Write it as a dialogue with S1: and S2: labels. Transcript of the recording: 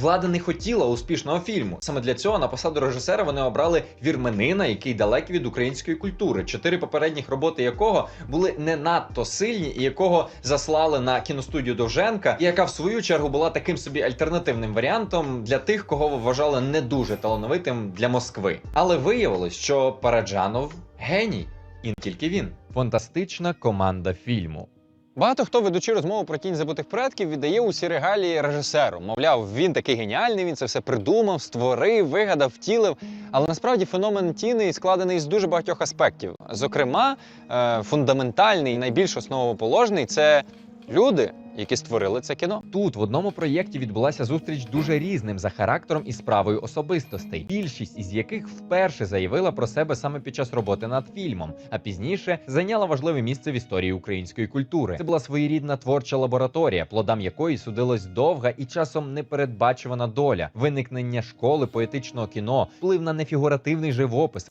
S1: Влада не хотіла успішного фільму. Саме для цього на посаду режисера вони обрали вірменина, який далекий від української культури. Чотири попередніх роботи якого були не надто сильні, і якого заслали на кіностудію Довженка, яка в свою чергу була таким собі альтернативним варіантом для тих, кого вважали не дуже талановитим для Москви. Але виявилось, що Параджанов геній, і не тільки він. Фантастична команда фільму.
S2: Багато хто, ведучи розмову про тінь забутих предків, віддає усі регалії режисеру. Мовляв, він такий геніальний, він це все придумав, створив, вигадав, втілив. Але насправді феномен тіни складений з дуже багатьох аспектів. Зокрема, фундаментальний фундаментальний, найбільш основоположний це люди, які створили це кіно.
S1: Тут в одному проєкті відбулася зустріч дуже різним за характером і справою особистостей, більшість із яких вперше заявила про себе саме під час роботи над фільмом, а пізніше зайняла важливе місце в історії української культури. Це була своєрідна творча лабораторія, плодам якої судилась довга і часом непередбачувана доля, виникнення школи поетичного кіно, вплив на нефігуративний живопис,